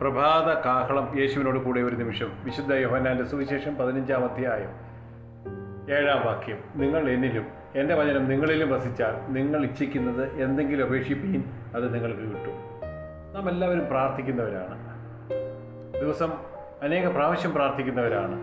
പ്രഭാത കാഹളം യേശുവിനോട് കൂടെ ഒരു നിമിഷം. വിശുദ്ധ യോഹന്നാന്റെ സുവിശേഷം പതിനഞ്ചാം അധ്യായം. ഏഴാം വാക്യം. നിങ്ങൾ എന്നിലും എന്റെ വചനം നിങ്ങളിലും വസിച്ചാൽ നിങ്ങൾ ഇച്ഛിക്കുന്നത് എന്തെങ്കിലും അപേക്ഷിപ്പീൻ അത് നിങ്ങൾക്ക് കിട്ടും. നാം എല്ലാവരും പ്രാർത്ഥിക്കുന്നവരാണ്. ദിവസം അനേക പ്രാവശ്യം പ്രാർത്ഥിക്കുന്നവരാണ്.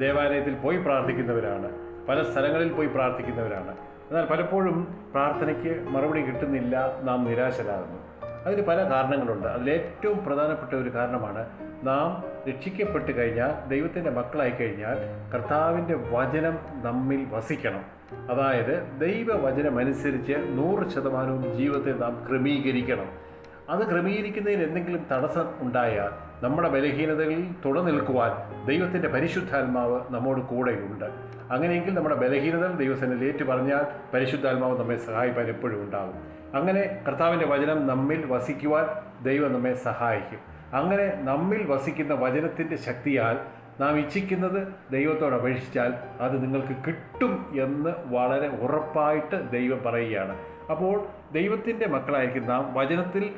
ദേവാലയത്തിൽ പോയി പ്രാർത്ഥിക്കുന്നവരാണ്. പല സ്ഥലങ്ങളിൽ പോയി പ്രാർത്ഥിക്കുന്നവരാണ്. എന്നാൽ പലപ്പോഴും പ്രാർത്ഥനയ്ക്ക് മറുപടി കിട്ടുന്നില്ല നാം നിരാശരാകുന്നു. അതിന് പല കാരണങ്ങളുണ്ട്. അതിലേറ്റവും പ്രധാനപ്പെട്ട ഒരു കാരണമാണ് നാം രക്ഷിക്കപ്പെട്ട് കഴിഞ്ഞാൽ ദൈവത്തിന്റെ മക്കളായി കഴിഞ്ഞാൽ കർത്താവിന്റെ വചനം നമ്മിൽ വസിക്കണം. അതായത് ദൈവവചനമനുസരിച്ച് നൂറ് ശതമാനവും ജീവിതത്തെ നാം ക്രമീകരിക്കണം. അത് ക്രമീകരിക്കുന്നതിന് എന്തെങ്കിലും തടസ്സം ഉണ്ടായാൽ നമ്മുടെ ബലഹീനതകളിൽ തുടർനിൽക്കുവാൻ ദൈവത്തിന്റെ പരിശുദ്ധാത്മാവ് നമ്മോട് കൂടെയുണ്ട്. അങ്ങനെയെങ്കിൽ നമ്മുടെ ബലഹീനതകൾ ദൈവസേനയിൽ ഏറ്റു പറഞ്ഞാൽ പരിശുദ്ധാത്മാവ് നമ്മെ സഹായിപ്പാൻ എപ്പോഴും ഉണ്ടാകും. അങ്ങനെ കർത്താവിന്റെ വചനം നമ്മിൽ വസിക്കുവാൻ ദൈവം നമ്മെ സഹായിക്കും. അങ്ങനെ നമ്മിൽ വസിക്കുന്ന വചനത്തിന്റെ ശക്തിയാൽ നാം ഇച്ഛിക്കുന്നത് ദൈവത്തോട് അപേക്ഷിച്ചാൽ അത് നിങ്ങൾക്ക് കിട്ടും എന്ന് വളരെ ഉറപ്പായിട്ട് ദൈവം പറയുകയാണ്. അപ്പോൾ ദൈവത്തിന്റെ മക്കളായിരിക്കും നാം വചനത്തിൽ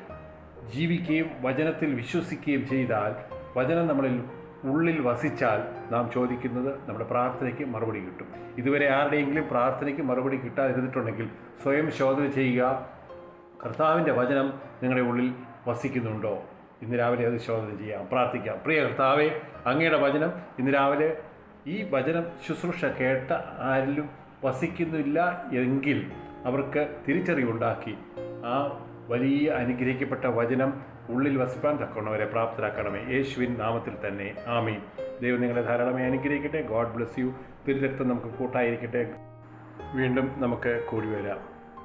ജീവിക്കുകയും വചനത്തിൽ വിശ്വസിക്കുകയും ചെയ്താൽ വചനം നമ്മളിൽ ഉള്ളിൽ വസിച്ചാൽ നാം ചോദിക്കുന്നത് നമ്മുടെ പ്രാർത്ഥനയ്ക്ക് മറുപടി കിട്ടും. ഇതുവരെ ആരുടെയെങ്കിലും പ്രാർത്ഥനയ്ക്ക് മറുപടി കിട്ടാതിരുന്നിട്ടുണ്ടെങ്കിൽ സ്വയം ശോധന ചെയ്യുക. കർത്താവിന്റെ വചനം നിങ്ങളുടെ ഉള്ളിൽ വസിക്കുന്നുണ്ടോ? ഇന്ന് രാവിലെ അത് ശോധന ചെയ്യാം പ്രാർത്ഥിക്കാം. പ്രിയ കർത്താവെ അങ്ങയുടെ വചനം ഇന്ന് രാവിലെ ഈ വചനം ശുശ്രൂഷ കേട്ട ആരിലും വസിക്കുന്നില്ല എങ്കിൽ അവർക്ക് തിരിച്ചറിവുണ്ടാക്കി ആ വലിയ അനുഗ്രഹിക്കപ്പെട്ട വചനം ഉള്ളിൽ വസിപ്പാൻ തക്കവണ്ണവരെ പ്രാപ്തരാക്കണമേ. യേശുവിൻ നാമത്തിൽ തന്നെ ആമീൻ. ദൈവം നിങ്ങളെ ധാരാളമായി അനുഗ്രഹിക്കട്ടെ. God bless you. തിരുരക്തം നമുക്ക് കൂട്ടായിരിക്കട്ടെ. വീണ്ടും നമുക്ക് കൂടി വരാം.